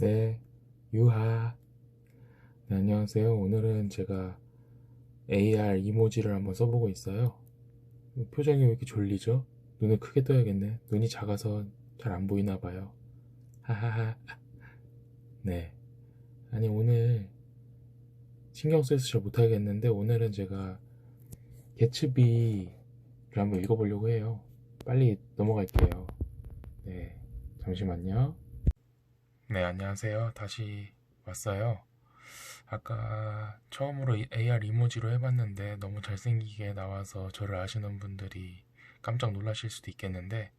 네, 유하. 네, 안녕하세요. 오늘은 제가 AR 이모지를 한번 써보고 있어요. 표정이 왜 이렇게 졸리죠? 눈을 크게 떠야겠네. 눈이 작아서 잘 안 보이나 봐요. 하하하. 네. 아니, 오늘 신경 써서 잘 못하겠는데, 오늘은 제가 개츠비를 한번 읽어보려고 해요. 빨리 넘어갈게요. 네. 잠시만요. 네, 안녕하세요. 다시 왔어요. 아까 처음으로 AR 이모지로 해봤는데 너무 잘생기게 나와서 저를 아시는 분들이 깜짝 놀라실 수도 있겠는데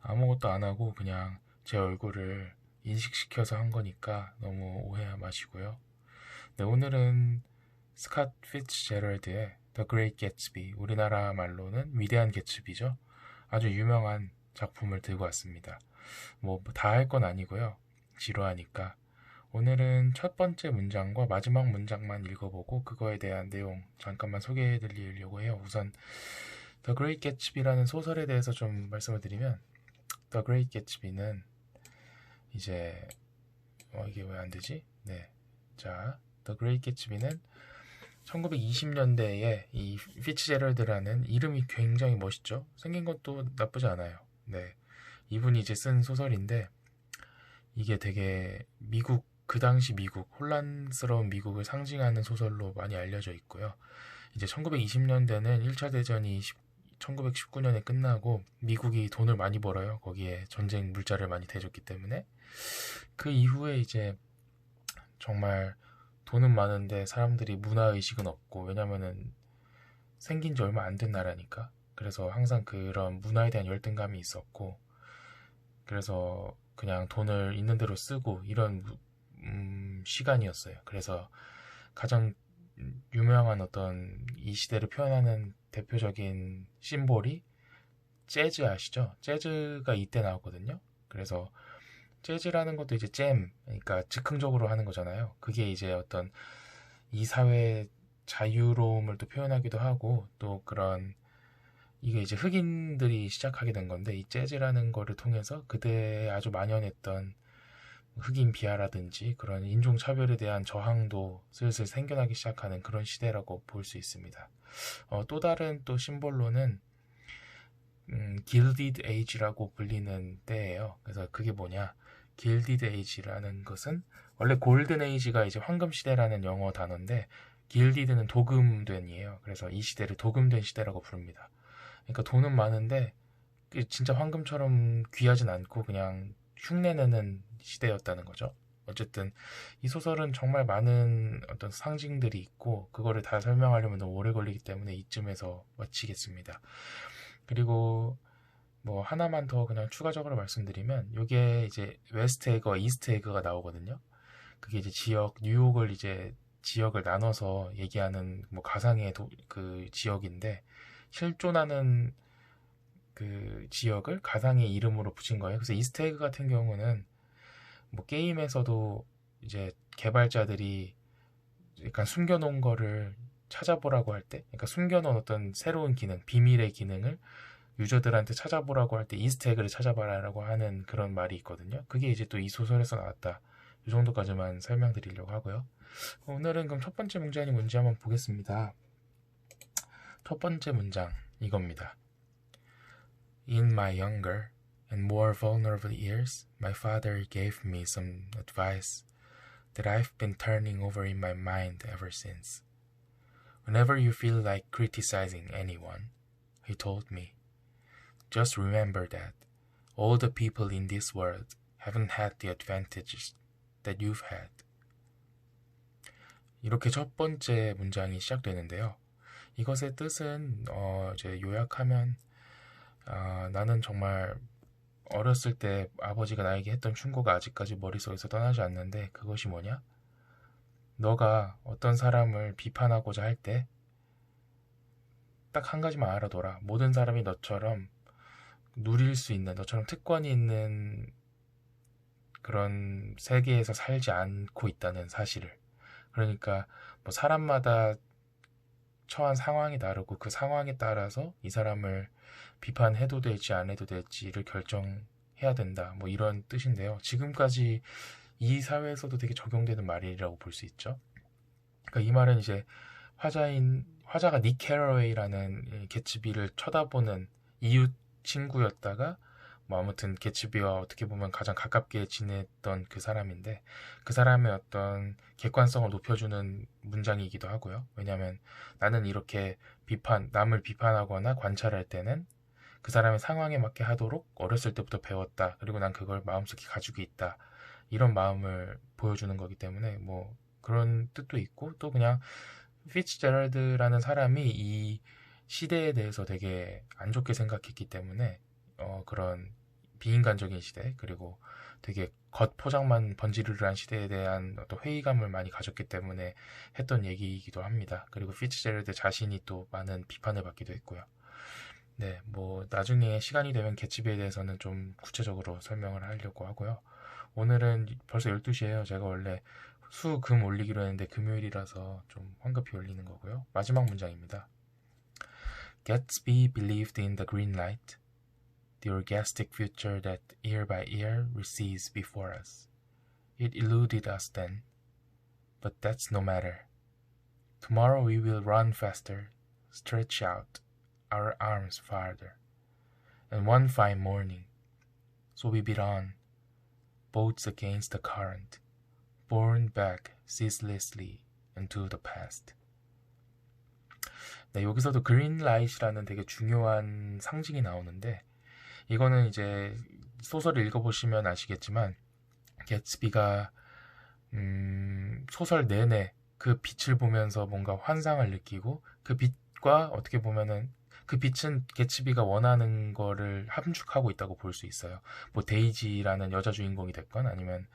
아무것도 안 하고 그냥 제 얼굴을 인식시켜서 한 거니까 너무 오해 마시고요. 네, 오늘은 스캇 피츠 제럴드의 The Great Gatsby, 우리나라 말로는 위대한 개츠비죠. 아주 유명한 작품을 들고 왔습니다. 뭐 다 할 건 아니고요. 지루하니까 오늘은 첫 번째 문장과 마지막 문장만 읽어보고 그거에 대한 내용 잠깐만 소개해 드리려고 해요. 우선 The Great Gatsby라는 소설에 대해서 좀 말씀을 드리면 The Great Gatsby는 이제 어, 이게 왜 안 되지? 네. 자, The Great Gatsby는 1920년대에 이 피츠제럴드라는 이름이 굉장히 멋있죠. 생긴 것도 나쁘지 않아요. 네. 이분이 이제 쓴 소설인데 이게 되게 미국 그 당시 미국 혼란스러운 미국을 상징하는 소설로 많이 알려져 있고요. 이제 1920년대는 1차 대전이 1919년에 끝나고 미국이 돈을 많이 벌어요. 거기에 전쟁 물자를 많이 대줬기 때문에 그 이후에 이제 정말 돈은 많은데 사람들이 문화 의식은 없고 왜냐면은 생긴 지 얼마 안 된 나라니까 그래서 항상 그런 문화에 대한 열등감이 있었고 그래서 그냥 돈을 있는 대로 쓰고 이런 음, 시간이었어요. 그래서 가장 유명한 어떤 이 시대를 표현하는 대표적인 심볼이 재즈 아시죠? 재즈가 이때 나왔거든요. 그래서 재즈라는 것도 이제 잼, 그러니까 즉흥적으로 하는 거잖아요. 그게 이제 어떤 이 사회의 자유로움을 또 표현하기도 하고 또 그런 이게 이제 흑인들이 시작하게 된 건데 이 재즈라는 거를 통해서 그때 아주 만연했던 흑인 비하라든지 그런 인종 차별에 대한 저항도 슬슬 생겨나기 시작하는 그런 시대라고 볼 수 있습니다. 어, 또 다른 또 심볼로는 음, Gilded Age라고 불리는 때예요. 그래서 그게 뭐냐? Gilded Age라는 것은 원래 골든 에이지가 이제 황금 시대라는 영어 단어인데 Gilded는 도금된이에요. 그래서 이 시대를 도금된 시대라고 부릅니다. 그러니까 돈은 많은데 진짜 황금처럼 귀하진 않고 그냥 흉내내는 시대였다는 거죠. 어쨌든 이 소설은 정말 많은 어떤 상징들이 있고 그거를 다 설명하려면 너무 오래 걸리기 때문에 이쯤에서 마치겠습니다. 그리고 뭐 하나만 더 그냥 추가적으로 말씀드리면 이게 이제 웨스트 에그, 이스트 에그가 나오거든요. 그게 이제 지역 뉴욕을 이제 지역을 나눠서 얘기하는 뭐 가상의 도, 그 지역인데 실존하는 그 지역을 가상의 이름으로 붙인 거예요. 그래서 이스테그 같은 경우는 뭐 게임에서도 이제 개발자들이 약간 숨겨놓은 거를 찾아보라고 할 때, 그러니까 숨겨놓은 어떤 새로운 기능, 비밀의 기능을 유저들한테 찾아보라고 할 때 이스테그를 찾아봐라라고 하는 그런 말이 있거든요. 그게 이제 또 이 소설에서 나왔다. 이 정도까지만 설명드리려고 하고요. 오늘은 그럼 첫 번째 문장이 뭔지 한번 보겠습니다. 첫 번째 문장 이겁니다. In my younger and more vulnerable years, my father gave me some advice that I've been turning over in my mind ever since. Whenever you feel like criticizing anyone, he told me, just remember that all the people in this world haven't had the advantages that you've had. 이렇게 첫 번째 문장이 시작되는데요. 이것의 뜻은 어, 이제 요약하면 어, 나는 정말 어렸을 때 아버지가 나에게 했던 충고가 아직까지 머릿속에서 떠나지 않는데 그것이 뭐냐? 너가 어떤 사람을 비판하고자 할 때 딱 한 가지만 알아둬라. 모든 사람이 너처럼 누릴 수 있는, 너처럼 특권이 있는 그런 세계에서 살지 않고 있다는 사실을. 그러니까 뭐 사람마다 처한 상황이 다르고 그 상황에 따라서 이 사람을 비판해도 될지 안 해도 될지를 결정해야 된다. 뭐 이런 뜻인데요. 지금까지 이 사회에서도 되게 적용되는 말이라고 볼 수 있죠. 그러니까 이 말은 이제 화자인 화자가 닉 캐러웨이라는 개츠비를 쳐다보는 이웃 친구였다가 뭐 아무튼 개츠비와 어떻게 보면 가장 가깝게 지냈던 그 사람인데 그 사람의 어떤 객관성을 높여주는 문장이기도 하고요. 왜냐하면 나는 이렇게 비판 남을 비판하거나 관찰할 때는 그 사람의 상황에 맞게 하도록 어렸을 때부터 배웠다. 그리고 난 그걸 마음속에 가지고 있다. 이런 마음을 보여주는 거기 때문에 뭐 그런 뜻도 있고 또 그냥 피츠제럴드라는 사람이 이 시대에 대해서 되게 안 좋게 생각했기 때문에 어 그런 비인간적인 시대 그리고 되게 겉포장만 번지르르한 시대에 대한 어떤 회의감을 많이 가졌기 때문에 했던 얘기이기도 합니다. 그리고 피츠제럴드 자신이 또 많은 비판을 받기도 했고요. 네, 뭐 나중에 시간이 되면 개츠비에 대해서는 좀 구체적으로 설명을 하려고 하고요. 오늘은 벌써 12시에요. 제가 원래 수, 금 올리기로 했는데 금요일이라서 좀 황급히 올리는 거고요. 마지막 문장입니다. Gatsby believed in the green light. the orgastic future that year by year recedes before us. It eluded us then, but that's no matter. Tomorrow we will run faster, stretch out our arms farther, and one fine morning, so we beat on, boats against the current, borne back ceaselessly into the past. 네, 여기서도 그린라이트라는 되게 중요한 상징이 나오는데 이거는 이제 소설을 읽어보시면 아시겠지만 개츠비가 음, 소설 내내 그 빛을 보면서 뭔가 환상을 느끼고 그 빛과 어떻게 보면은 그 빛은 개츠비가 원하는 거를 함축하고 있다고 볼 수 있어요. 뭐 데이지라는 여자 주인공이 됐건 아니면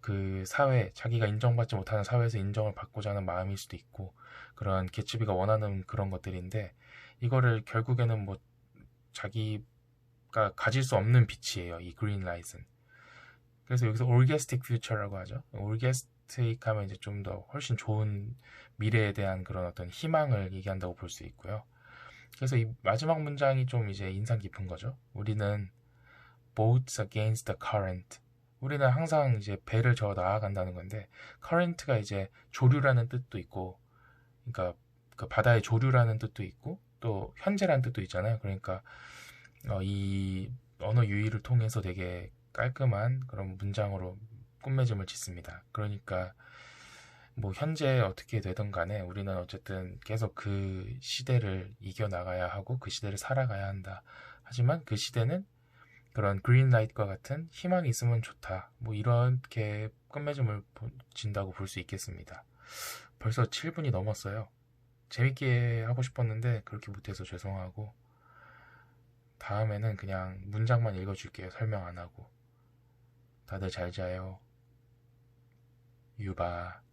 그 사회 자기가 인정받지 못하는 사회에서 인정을 받고자 하는 마음일 수도 있고 그런 개츠비가 원하는 그런 것들인데 이거를 결국에는 뭐 자기 가 가질 수 없는 빛이에요. 이 그린 라이트는. 그래서 여기서 올게스틱 퓨처라고 하죠. 올게스틱 하면 이제 좀 더 훨씬 좋은 미래에 대한 그런 어떤 희망을 얘기한다고 볼 수 있고요. 그래서 이 마지막 문장이 좀 이제 인상 깊은 거죠. 우리는 boats against the current. 우리는 항상 이제 배를 저어 나아간다는 건데 current가 이제 조류라는 뜻도 있고 그러니까 그 바다의 조류라는 뜻도 있고 또 현재라는 뜻도 있잖아요. 그러니까 어, 이 언어 유희를 통해서 되게 깔끔한 그런 문장으로 끝맺음을 짓습니다. 그러니까 뭐 현재 어떻게 되든 간에 우리는 어쨌든 계속 그 시대를 이겨나가야 하고 그 시대를 살아가야 한다. 하지만 그 시대는 그런 그린라이트과 같은 희망이 있으면 좋다. 뭐 이렇게 끝맺음을 진다고 볼 수 있겠습니다. 벌써 7분이 넘었어요. 재밌게 하고 싶었는데 그렇게 못해서 죄송하고 다음에는 그냥 문장만 읽어줄게요. 설명 안 하고. 다들 잘 자요. 유바.